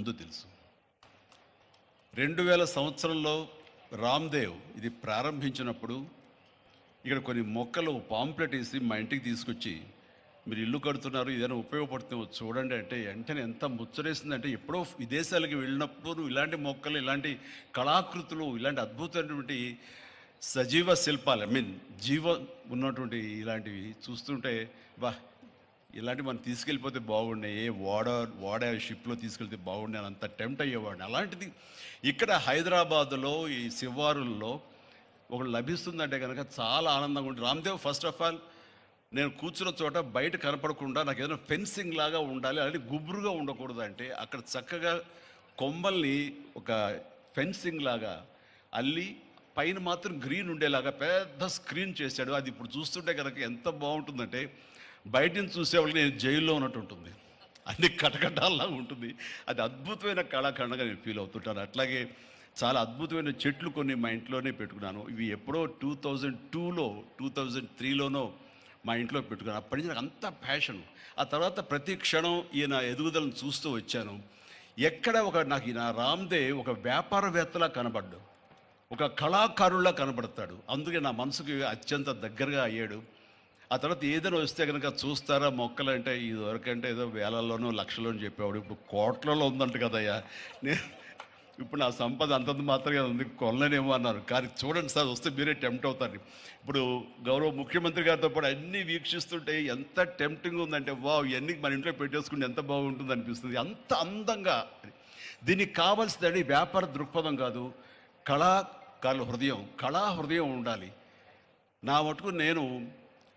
ముందు తెలుసు. రెండు వేల సంవత్సరంలో రామ్దేవ్ ఇది ప్రారంభించినప్పుడు ఇక్కడ కొన్ని మొక్కలు పాంప్లెట్ వేసి మా ఇంటికి తీసుకొచ్చి మీరు ఇల్లు కడుతున్నారు ఏదైనా ఉపయోగపడుతుందో చూడండి అంటే వెంటనే ఎంత ముచ్చరేసిందంటే ఎప్పుడో విదేశాలకు వెళ్ళినప్పుడు ఇలాంటి మొక్కలు ఇలాంటి కళాకృతులు ఇలాంటి అద్భుతమైనటువంటి సజీవ శిల్పాలు ఐ మీన్ జీవ ఉన్నటువంటి ఇలాంటివి చూస్తుంటే వా ఇలాంటి మనం తీసుకెళ్ళిపోతే బాగుండే ఏ ఓడ ఓడ షిప్లో తీసుకెళ్తే బాగుండే అని అంత టెంప్ట్ అయ్యేవాడిని. అలాంటిది ఇక్కడ హైదరాబాదులో ఈ శివారుల్లో ఒకటి లభిస్తుందంటే కనుక చాలా ఆనందంగా ఉంటుంది. రామ్దేవ్ ఫస్ట్ ఆఫ్ ఆల్ నేను కూర్చున్న చోట బయట కనపడకుండా నాకు ఏదైనా ఫెన్సింగ్ లాగా ఉండాలి అలాంటి గుబురుగా ఉండకూడదు అంటే అక్కడ చక్కగా కొమ్మల్ని ఒక ఫెన్సింగ్ లాగా అల్లి పైన మాత్రం గ్రీన్ ఉండేలాగా పెద్ద స్క్రీన్ చేశాడు. అది ఇప్పుడు చూస్తుంటే కనుక ఎంత బాగుంటుందంటే బయట నుంచి చూసేవాళ్ళకి నేను జైల్లో ఉన్నట్టు ఉంటుంది. అన్ని కటకటాల్లా ఉంటుంది. అది అద్భుతమైన కళాఖండగా నేను ఫీల్ అవుతుంటాను. అట్లాగే చాలా అద్భుతమైన చెట్లు కొన్ని మా ఇంట్లోనే పెట్టుకున్నాను. ఇవి ఎప్పుడో టూ థౌజండ్ టూలో టూ థౌజండ్ త్రీలోనో మా ఇంట్లో పెట్టుకున్నాను. అప్పటి నుంచి నాకు అంత ప్యాషన్ ఆ తర్వాత ప్రతి క్షణం ఈయన ఎదుగుదలను చూస్తూ వచ్చాను. ఎక్కడ ఒక నాకు ఈయన రామ్దేవ్ ఒక వ్యాపారవేత్తలా కనబడ్డు ఒక కళాకారుల్లా కనబడతాడు. అందుకే నా మనసుకి అత్యంత దగ్గరగా అయ్యాడు. ఆ తర్వాత ఏదైనా వస్తే కనుక చూస్తారా మొక్కలు అంటే ఇదివరకంటే ఏదో వేలల్లోనూ లక్షలోనూ చెప్పేవాడు. ఇప్పుడు కోట్లలో ఉందంట కదయ్యా. నేను ఇప్పుడు నా సంపద అంతంత మాత్రమే ఉంది కొనలేనేమో అన్నారు. కానీ చూడండి సార్ వస్తే మీరే టెంప్ట్ అవుతారు. ఇప్పుడు గౌరవ ముఖ్యమంత్రి గారితో పాటు అన్నీ వీక్షిస్తుంటే ఎంత టెంప్టింగ్ ఉందంటే వావ్ ఇవన్నీ మన ఇంట్లో పెట్టేసుకుంటే ఎంత బాగుంటుంది అనిపిస్తుంది. అంత అందంగా. దీనికి కావాల్సిందని వ్యాపార దృక్పథం కాదు కళాకారుల హృదయం. కళా హృదయం ఉండాలి. నా మటుకు నేను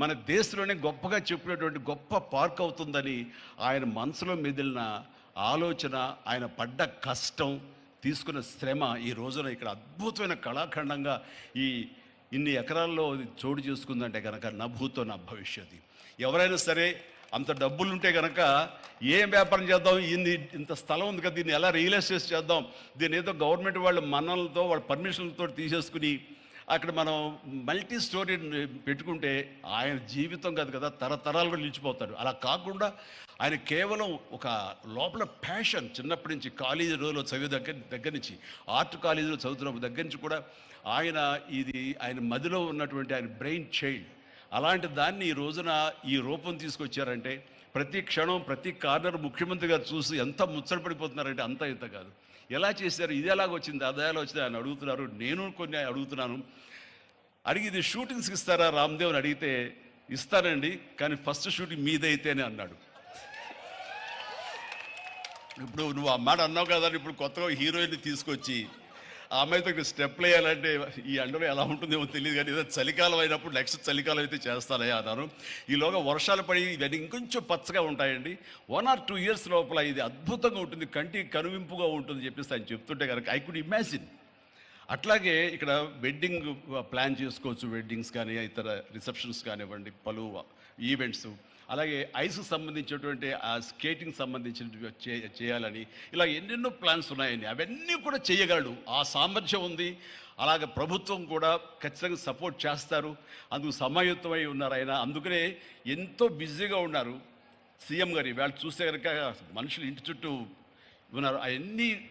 మన దేశంలోనే గొప్పగా చెప్పినటువంటి గొప్ప పార్క్ అవుతుందని ఆయన మనసులో మెదిలిన ఆలోచన ఆయన పడ్డ కష్టం తీసుకున్న శ్రమ ఈ రోజున ఇక్కడ అద్భుతమైన కళాఖండంగా ఈ ఇన్ని ఎకరాల్లో చోటు చేసుకుందంటే కనుక నా భూతో నా భవిష్యత్తు. ఎవరైనా సరే అంత డబ్బులు ఉంటే కనుక ఏం వ్యాపారం చేద్దాం? ఇన్ని ఇంత స్థలం ఉంది కదా దీన్ని ఎలా రియల్ ఎస్టేట్ చేద్దాం? దీన్ని ఏదో గవర్నమెంట్ వాళ్ళ మనలతో వాళ్ళ పర్మిషన్లతో తీసేసుకుని అక్కడ మనం మల్టీ స్టోరీ పెట్టుకుంటే ఆయన జీవితం కాదు కదా తరతరాలు కూడా నిలిచిపోతాడు అలా కాకుండా ఆయన కేవలం ఒక లోపల ప్యాషన్ చిన్నప్పటి నుంచి కాలేజీ రోజులో చదివే దగ్గర దగ్గర నుంచి ఆర్ట్ కాలేజీలో చదువుతున్న దగ్గర నుంచి కూడా ఆయన ఇది ఆయన మదిలో ఉన్నటువంటి ఆయన బ్రెయిన్ చైల్డ్ అలాంటి దాన్ని ఈ రోజున ఈ రూపం తీసుకొచ్చారంటే ప్రతి క్షణం ప్రతి కార్నర్ ముఖ్యమంత్రి గారు చూసి ఎంత ముచ్చటపడిపోతున్నారంటే అంత ఇంత కాదు. ఎలా చేశారు? ఇది ఎలాగ వచ్చింది? అదయాలు వచ్చింది? ఆయన అడుగుతున్నారు. నేను కొన్ని అడుగుతున్నాను. అడిగి ఇది షూటింగ్స్కి ఇస్తారా రామ్దేవ్ అని అడిగితే ఇస్తానండి కానీ ఫస్ట్ షూటింగ్ మీదైతేనే అన్నాడు. ఇప్పుడు నువ్వు ఆ మాట అన్నావు కదా ఇప్పుడు కొత్తగా హీరోయిన్ తీసుకొచ్చి ఆ అమ్మాయితో ఇక్కడ స్టెప్లు వేయాలంటే ఈ ఎండలో ఎలా ఉంటుందేమో తెలియదు కానీ ఏదో చలికాలం అయినప్పుడు నెక్స్ట్ చలికాలం అయితే చేస్తానయ్యా అన్నారు. ఈలోగా వర్షాలు పడి ఇవన్నీ ఇంకొంచెం పచ్చగా ఉంటాయండి. వన్ ఆర్ టూ ఇయర్స్ లోపల ఇది అద్భుతంగా ఉంటుంది. కంటికి కనువింపుగా ఉంటుంది చెప్పేసి ఆయన చెప్తుంటే కనుక ఐ కుడ్ ఇమాజిన్ అట్లాగే ఇక్కడ వెడ్డింగ్ ప్లాన్ చేసుకోవచ్చు వెడ్డింగ్స్ కానీ ఇతర రిసెప్షన్స్ కానివ్వండి పలు ఈవెంట్స్. అలాగే ఐస్కి సంబంధించినటువంటి ఆ స్కేటింగ్ సంబంధించినటువంటి చే- చేయాలని ఇలా ఎన్నెన్నో ప్లాన్స్ ఉన్నాయండి. అవన్నీ కూడా చేయగలడు. ఆ సామర్థ్యం ఉంది. అలాగే ప్రభుత్వం కూడా ఖచ్చితంగా సపోర్ట్ చేస్తారు. అందుకు సమాయుత్తమై ఉన్నారు ఆయన. అందుకనే ఎంతో బిజీగా ఉన్నారు. సీఎం గారి వాళ్ళు చూస్తే కనుక మనుషులు ఇంటి చుట్టూ ఉన్నారు. అవన్నీ